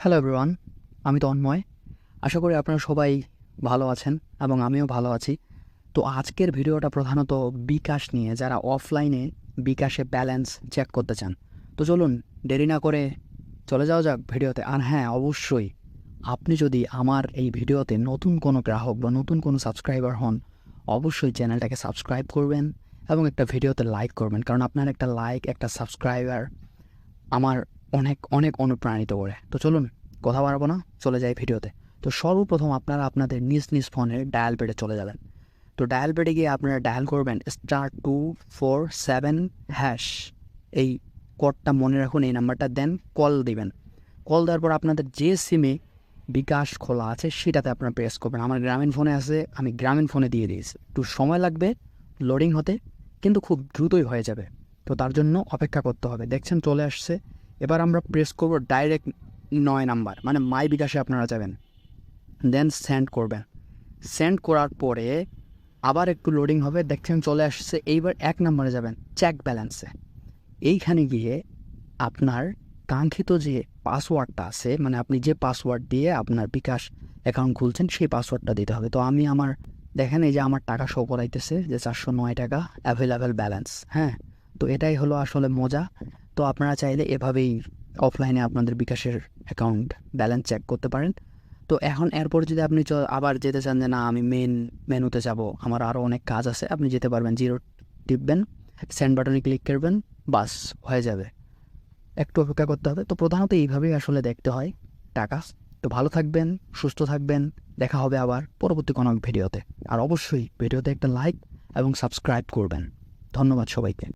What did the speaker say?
Hello everyone আমি তন্ময় আশা করি আপনারা সবাই ভালো আছেন এবং আমিও ভালো আছি। তো আজকের ভিডিওটা প্রধানত বিকাশ নিয়ে, যারা অফলাইনে বিকাশে ব্যালেন্স চেক করতে চান। তো চলুন, দেরি না করে চলে যাওয়া যাক ভিডিওতে। আর হ্যাঁ অবশ্যই, আপনি যদি আমার এই ভিডিওতে নতুন কোনো গ্রাহক বা নতুন কোনো সাবস্ক্রাইবার হন, অবশ্যই চ্যানেলটাকে সাবস্ক্রাইব করবেন এবং একটা ভিডিওতে লাইক করবেন। কারণ আপনার একটা লাইক একটা সাবস্ক্রাইবার আমার অনেক অনেক অনুপ্রাণিত করে। তো চলুন, কথা বাড়াবো না, চলে যাই ভিডিওতে। তো সর্বপ্রথম আপনারা আপনাদের নিজ নিজ ফোনের ডায়াল পেডে চলে যাবেন। তো ডায়াল পেডে গিয়ে আপনারা ডায়াল করবেন star two four seven hash এই কোডটা মনে রাখুন, এই নাম্বারটা দেন কল দিবেন। কল দেওয়ার পর আপনাদের যে সিমে বিকাশ খোলা আছে, সেটাতে আপনারা প্রেস করবেন। আমার গ্রামীণ ফোনে আছে, আমি গ্রামীণ ফোনে দিয়ে দিয়েছি। একটু সময় লাগবে লোডিং হতে, কিন্তু খুব দ্রুতই হয়ে যাবে। তো তার জন্য অপেক্ষা করতে হবে। দেখছেন, চলে আসছে এবার আমরা প্রেস করব ডাইরেক্ট নয় নাম্বার মানে মাই বিকাশে আপনারা যাবেন। দেন সেন্ড করবেন। সেন্ড করার পরে আবার একটু লোডিং হবে, দেখছেন চলে আসছে, এইবার এক নম্বরে যাবেন চেক ব্যালেন্সে এইখানে গিয়ে আপনার কাঙ্ক্ষিত যে পাসওয়ার্ডটা আছে মানে আপনি যে পাসওয়ার্ড দিয়ে আপনার বিকাশ অ্যাকাউন্ট খুলছেন, সেই পাসওয়ার্ডটা দিতে হবে। তো আমি আমার, দেখেন এই যে আমার টাকা শো করাইতেছে যে চারশো নয় টাকা অ্যাভেলেবেল ব্যালেন্স হ্যাঁ? তো এটাই হলো আসলে মজা। তো আপনারা চাইলে এভাবেই অফলাইনে আপনাদের বিকাশের অ্যাকাউন্ট ব্যালেন্স চেক করতে পারেন। তো এখন এরপর যদি আপনি আবার যেতে চান যে, না, আমি মেন মেনুতে যাব, আমার আরও অনেক কাজ আছে, আপনি যেতে পারবেন। জিরো টিপবেন সেন্ড বাটনে ক্লিক করবেন, বাস, হয়ে যাবে। একটু অপেক্ষা করতে হবে। তো প্রধানত এইভাবেই আসলে দেখতে হয় টাকা। তো ভালো থাকবেন, সুস্থ থাকবেন, দেখা হবে আবার পরবর্তী কোনো ভিডিওতে। আর অবশ্যই ভিডিওতে একটা লাইক এবং সাবস্ক্রাইব করবেন। ধন্যবাদ সবাইকে।